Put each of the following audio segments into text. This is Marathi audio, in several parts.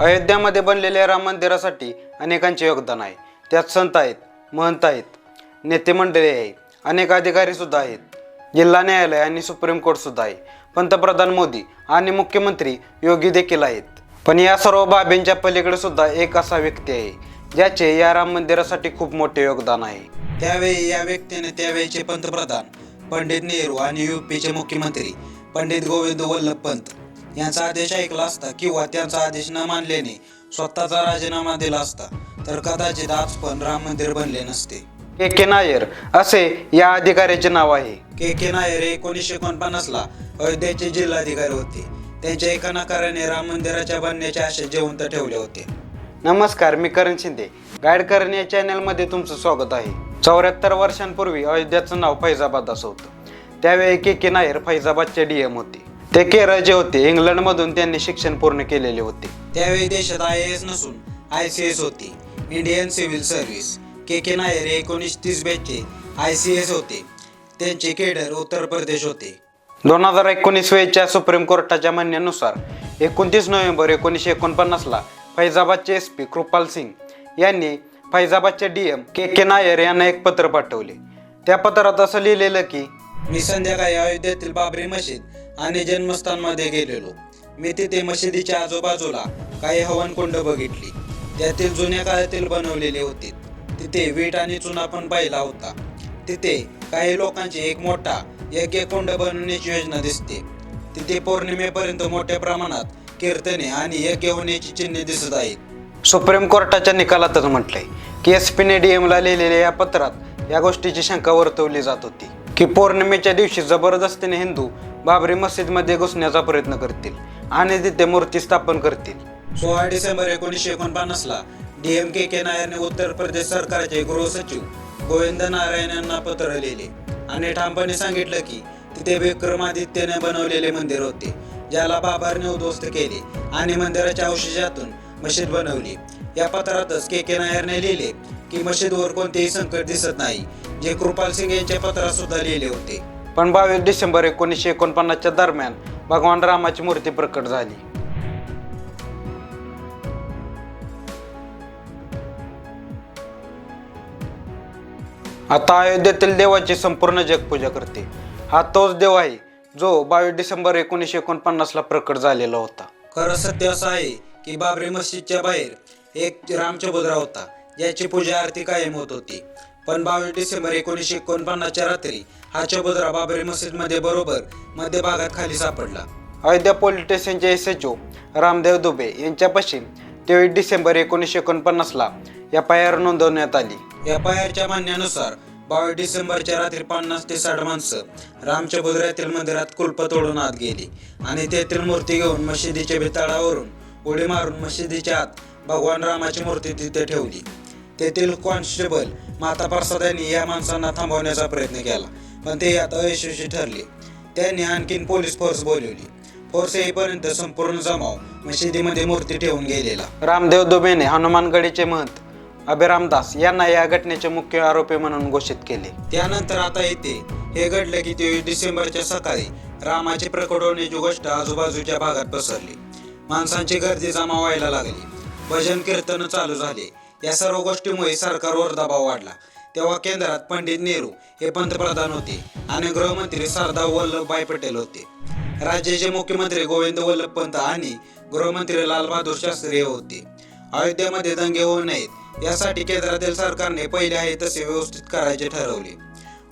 अयोध्यामध्ये बनलेल्या राम मंदिरासाठी अनेकांचे योगदान आहे. त्यात संत आहेत महंत आहेत नेते मंडळी आहे अनेक अधिकारी सुद्धा आहेत. जिल्हा न्यायालय आणि सुप्रीम कोर्ट सुद्धा आहे. पंतप्रधान मोदी आणि मुख्यमंत्री योगी देखील आहेत. पण या सर्व बाबींच्या पलीकडे सुद्धा एक असा व्यक्ती आहे ज्याचे या राम मंदिरासाठी खूप मोठे योगदान आहे. त्यावेळी या व्यक्तीने त्यावेळीचे पंतप्रधान पंडित नेहरू आणि युपीचे मुख्यमंत्री पंडित गोविंद वल्लभ पंत यांचा आदेश ऐकला असता किंवा त्यांचा आदेश न मानल्याने स्वतःचा राजीनामा दिला असता तर कदाचित आज पण राम मंदिर बनले नसते. के के नायर असे या अधिकाऱ्याचे नाव आहे. के के नायर हे एकोणीसशे एकोणपन्नासला अयोध्येचे जिल्हाधिकारी होते. त्यांच्या एका नकाराने राम मंदिराच्या बनण्याचे आशे जिवंत ठेवले होते. नमस्कार मी करण शिंदे. गाईड करण या चॅनलमध्ये तुमचं स्वागत आहे. चौऱ्याहत्तर वर्षांपूर्वी अयोध्याचं नाव फैजाबाद असं होतं. त्यावेळी के के नायर फैजाबादचे डीएम होते. ते केरळचे होते इंग्लंडमधून त्यांनी शिक्षण पूर्ण केलेले होते. त्यावेळी देशात आय एस नसून आय सी एस होती. Indian civil service K K Nair हे एकोणीस तीस बॅचचे आय सी एस होते. त्यांचे केडर उत्तर प्रदेश होते. दोन हजार एकोणीस वेळच्या सुप्रीम कोर्टाच्या म्हणण्यानुसार एकोणतीस नोव्हेंबर एकोणीसशे एकोणपन्नासला फैजाबादचे एस पी कृपाल सिंग यांनी फैजाबादचे D M K K Nair यांना एक पत्र पाठवले. त्या पत्रात असं लिहिलेलं की मी संध्याकाळी अयोध्येतील बाबरी मशीद आणि जन्मस्थानमध्ये गेलेलो. मी तिथे मशिदीच्या आजूबाजूला काही हवनकुंड बघितली. त्यातील जुन्या काळातील बनवलेले होते. तिथे वीट आणि चुना पण पाहिला होता. तिथे काही लोकांची एक मोठा यज्ञ कुंड बनवण्याची योजना दिसते. तिथे पौर्णिमेपर्यंत मोठ्या प्रमाणात कीर्तने आणि यज्ञ होण्याची चिन्हे दिसत आहेत. सुप्रीम कोर्टाच्या निकालातच म्हटलंय की एस पीने डीएमला लिहिलेल्या या पत्रात या गोष्टीची शंका वर्तवली जात होती. की पौर्णिमेच्या दिवशी जबरदस्तीने हिंदू बाबरी मस्जिदमध्ये घुसण्याचा प्रयत्न करतील आणि तिथे मूर्ती स्थापन करतील. सोळा डिसेंबर एकोणीसशे एकोणपन्नासला डीएम के के नायरने उत्तर प्रदेश सरकारचे गृह सचिव गोविंद नारायण यांना पत्र लिहिले. आणि ठामपणे सांगितलं की तिथे विक्रमादित्यने बनवलेले मंदिर होते ज्याला बाबरने उद्ध्वस्त केले आणि मंदिराच्या अवशेषातून मशीद बनवली. या पत्रातच के के नायरने लिहिले की मशीदवर कोणतेही संकट दिसत नाही जे कृपाल सिंग यांच्या पत्रात सुद्धा लिहिले होते. पण बावीस डिसेंबर एकोणीसशे एकोणपन्नासच्या दरम्यान भगवान रामाची मूर्ती प्रकट झाली. आता अयोध्येतील देवाची संपूर्ण जगपूजा करते. हा तोच देव आहे जो बावीस डिसेंबर एकोणीसशे एकोणपन्नासला प्रकट झालेला होता. खरं सत्य असं आहे की बाबरी मस्जिदच्या बाहेर एक रामचबुद्रा होता ज्याची पूजा आरती कायम होत होती. पण बावीस डिसेंबर एकोणीसशे एकोणपन्नासच्या रात्री हा चबुद्रा बाबरी मस्जिदमध्ये बरोबर मध्य भागात खाली सापडला. अयोध्या पोलीस स्टेशनचे S H O Ramdev Dubey यांच्यापाशी तेवीस डिसेंबर एकोणीसशे एकोणपन्नासला एफ आय आर नोंदवण्यात आली. एफ आय आरच्या म्हणण्यानुसार बावीस डिसेंबरच्या रात्री पन्नास ते साठ माणसं रामच्या मंदिरात कुलप तोडून आत गेली आणि तेथील मूर्ती घेऊन मशिदीच्या भिताळावरून उडी मारून मशिदीच्या आत भगवान रामाची मूर्ती तिथे ठेवली. तेथील कॉन्स्टेबल माता प्रसाद यांनी या माणसांना थांबवण्याचा प्रयत्न केला. पण ते आता अयशस्वी ठरले. त्यांनी आणखीन पोलीस फोर्स बोलवली. फोर्स येईपर्यंत संपूर्ण जमाव मशिदीमध्ये मूर्ती ठेवून गेलेला. रामदेव दुबेने हनुमानगडीचे महंत अभिरामदास यांना या घटनेचे मुख्य आरोपी म्हणून घोषित केले. त्यानंतर आता येते हे घडले की तेवीस डिसेंबरच्या सकाळी रामाची प्रकट होण्याची गोष्ट आजूबाजूच्या भागात पसरली. माणसांची गर्दी जमा व्हायला लागली. भजन कीर्तन चालू झाले. या सर्व गोष्टीमुळे सरकारवर दबाव वाढला. तेव्हा केंद्रात पंडित नेहरू हे पंतप्रधान होते आणि गृहमंत्री सरदार वल्लभभाई पटेल होते. राज्याचे मुख्यमंत्री गोविंद वल्लभ पंत आणि गृहमंत्री लालबहादूर शास्त्री हे होते. अयोध्येमध्ये दंगे होऊ नयेत यासाठी केंद्रातील सरकारने पहिले आहे तसे व्यवस्थित करायचे ठरवले.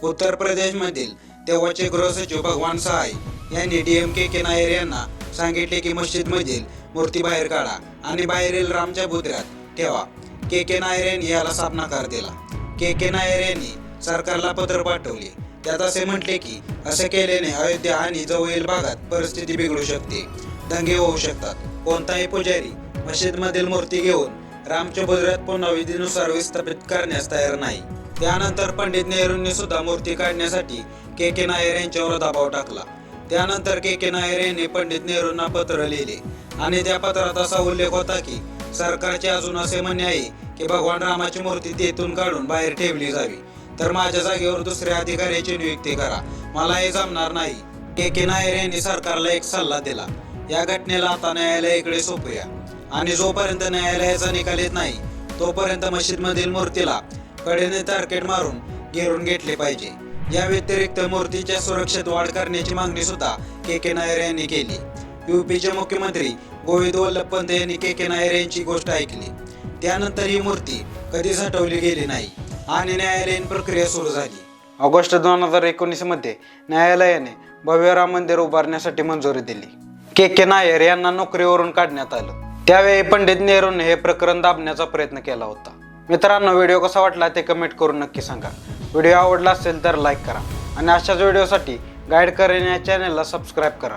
उत्तर प्रदेशमधील तेव्हाचे गृहसचिव भगवान सहाय यांनी डीएमके के नायर यांना सांगितले की मस्जिदमधील मूर्ती बाहेर काढा आणि बाहेरील रामच्या बुद्र्यात ठेवा. के के नायर यांनी याला सामना कर दिला. के के नायर यांनी सरकारला पत्र पाठवले. त्यात असे म्हटले की असे केल्याने अयोध्या आणि जवळील भागात परिस्थिती बिघडू शकते. दंगे होऊ शकतात. कोणताही पुजारी मशीदमधील मूर्ती घेऊन रामच्या बुद्र्यात पुन्हा विधीनुसार विस्थापित करण्यास तयार नाही. त्यानंतर पंडित नेहरूंनी सुद्धा मूर्ती काढण्यासाठी के के नायर यांच्यावर दबाव टाकला. त्यानंतर के के नायर यांनी पंडित नेहरूंना पत्र लिहिले. आणि त्या पत्रात असा उल्लेख होता की सरकारचे अजून असे म्हणणे आहे की भगवान रामाची मूर्ती तेथून काढून बाहेर ठेवली जावी. तर माझ्या जागेवर दुसऱ्या अधिकाऱ्याची नियुक्ती करा. मला हे जमणार नाही. के के नायर यांनी सरकारला एक सल्ला दिला. या घटनेला आता न्यायालयाकडे सोपूया. आणि जोपर्यंत न्यायालयाचा निकाल येत नाही तोपर्यंत मशीदमधील मूर्तीला कडेने तारकेट मारून घेरून घेतले पाहिजे. या व्यतिरिक्त मूर्तीच्या सुरक्षेत वाढ करण्याची मागणी सुद्धा के के नायर यांनी केली. युपीचे मुख्यमंत्री गोविंद वल्लभपंत यांनी के के नायर यांची गोष्ट ऐकली. त्यानंतर ही मूर्ती कधीच हटवली गेली नाही आणि न्यायालयीन प्रक्रिया सुरू झाली. ऑगस्ट दोन हजार एकोणीसमध्ये न्यायालयाने भव्य राम मंदिर उभारण्यासाठी मंजुरी दिली. के के नायर यांना नोकरीवरून काढण्यात आलं. त्यावेळी पंडित नेहरूने हे प्रकरण दाबण्याचा प्रयत्न केला होता. मित्रांनो व्हिडिओ कसा वाटला ते कमेंट करून नक्की सांगा. व्हिडिओ आवडला असेल तर लाईक करा आणि अशाच व्हिडिओसाठी गाईड करेन या चॅनलला सबस्क्राईब करा.